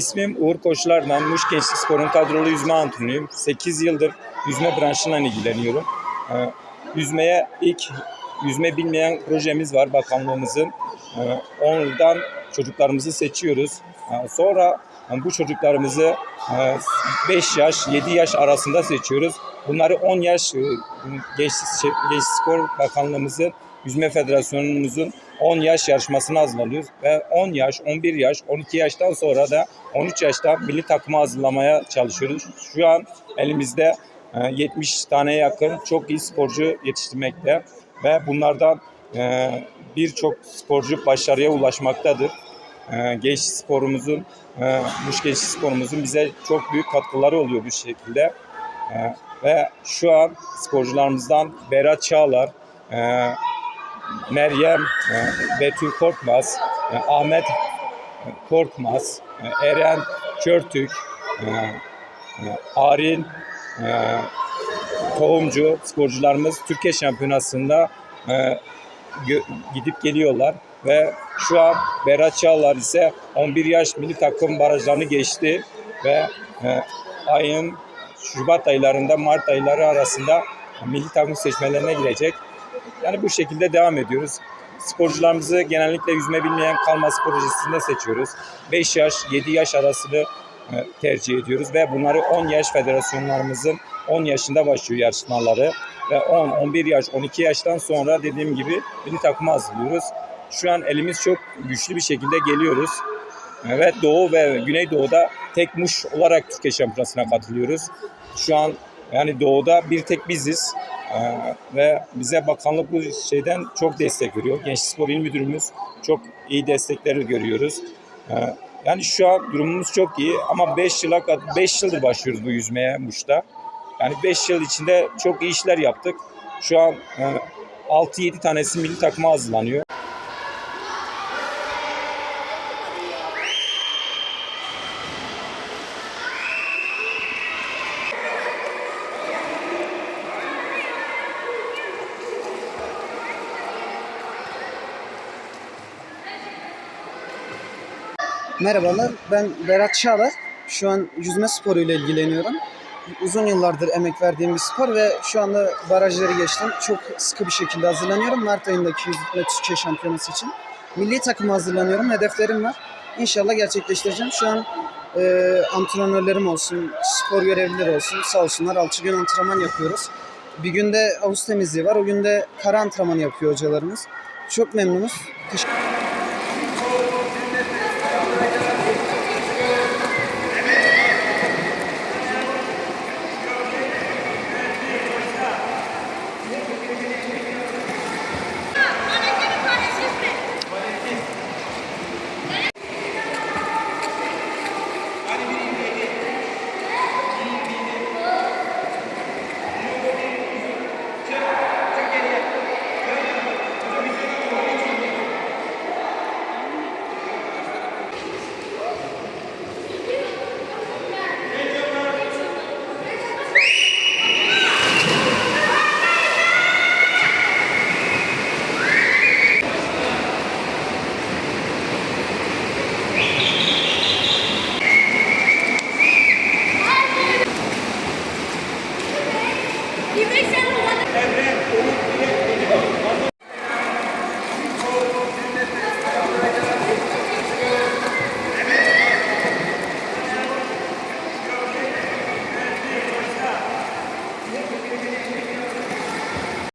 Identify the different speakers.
Speaker 1: İsmim Uğur Koçlar'dan Muş Gençlik Spor'un kadrolu yüzme antrenörüyüm. 8 yıldır yüzme branşından ilgileniyorum. Ee, Yüzmeye ilk yüzme bilmeyen projemiz var bakanlığımızın. Ee, Oradan çocuklarımızı seçiyoruz. Ee, Sonra e, bu çocuklarımızı 5 yaş, 7 yaş arasında seçiyoruz. Bunları 10 yaş e, Gençlik, Gençlik Spor Bakanlığımızın Yüzme Federasyonumuzun 10 yaş yarışmasına hazırlanıyoruz. Ve 10 yaş, 11 yaş, 12 yaştan sonra da 13 yaşta milli takımı hazırlamaya çalışıyoruz. Şu an elimizde e, 70 tane yakın çok iyi sporcu yetiştirmekte ve bunlardan e, birçok sporcu başarıya ulaşmaktadır. E, Genç sporumuzun, e, Muş Genç sporumuzun bize çok büyük katkıları oluyor bu şekilde. E, Ve şu an sporcularımızdan Berat Çağlar, e, Meryem, e, Betül Korkmaz, e, Ahmet Korkmaz, e, Eren Körtük, Arin Tohumcu sporcularımız Türkiye Şampiyonası'nda gidip geliyorlar ve şu an Berat Çağlar ise 11 yaş milli takım barajlarını geçti ve ayın Şubat aylarında Mart ayları arasında milli takım seçmelerine girecek. Yani bu şekilde devam ediyoruz. Sporcularımızı genellikle yüzme bilmeyen kalma spor projesinde seçiyoruz. 5 yaş, 7 yaş arasını e, tercih ediyoruz ve bunları 10 yaş federasyonlarımızın 10 yaşında başlıyor yarışmaları ve 10, 11 yaş, 12 yaştan sonra dediğim gibi milli takıma hazırlıyoruz. Şu an elimiz çok güçlü bir şekilde geliyoruz. Evet Doğu ve Güneydoğu'da tek muş olarak Türkiye Şampiyonası'na katılıyoruz. Şu an yani Doğu'da bir tek biziz. Ee, ve bize bakanlık bu şeyden çok destek veriyor. Gençlik Spor İl Müdürümüz çok iyi destekleri görüyoruz. Ee, yani şu an durumumuz çok iyi ama 5 yıla 5 yıldır başlıyoruz bu yüzmeye Muş'ta. Yani 5 yıl içinde çok iyi işler yaptık. Şu an e, 6-7 tanesi milli takıma hazırlanıyor.
Speaker 2: Merhabalar, ben Berat Çağlar. Şu an yüzme sporuyla ilgileniyorum. Uzun yıllardır emek verdiğim bir spor ve şu anda barajları geçtim. Çok sıkı bir şekilde hazırlanıyorum. Mart ayındaki yüzme Türkiye Şampiyonası için. Milli takıma hazırlanıyorum. Hedeflerim var. İnşallah gerçekleştireceğim. Şu an e, antrenörlerim olsun, spor görevlileri olsun sağ olsunlar. 6 gün antrenman yapıyoruz. Bir günde havuz temizliği var. O günde kara antrenmanı yapıyor hocalarımız. Çok memnunuz. Teşekkür É mesmo.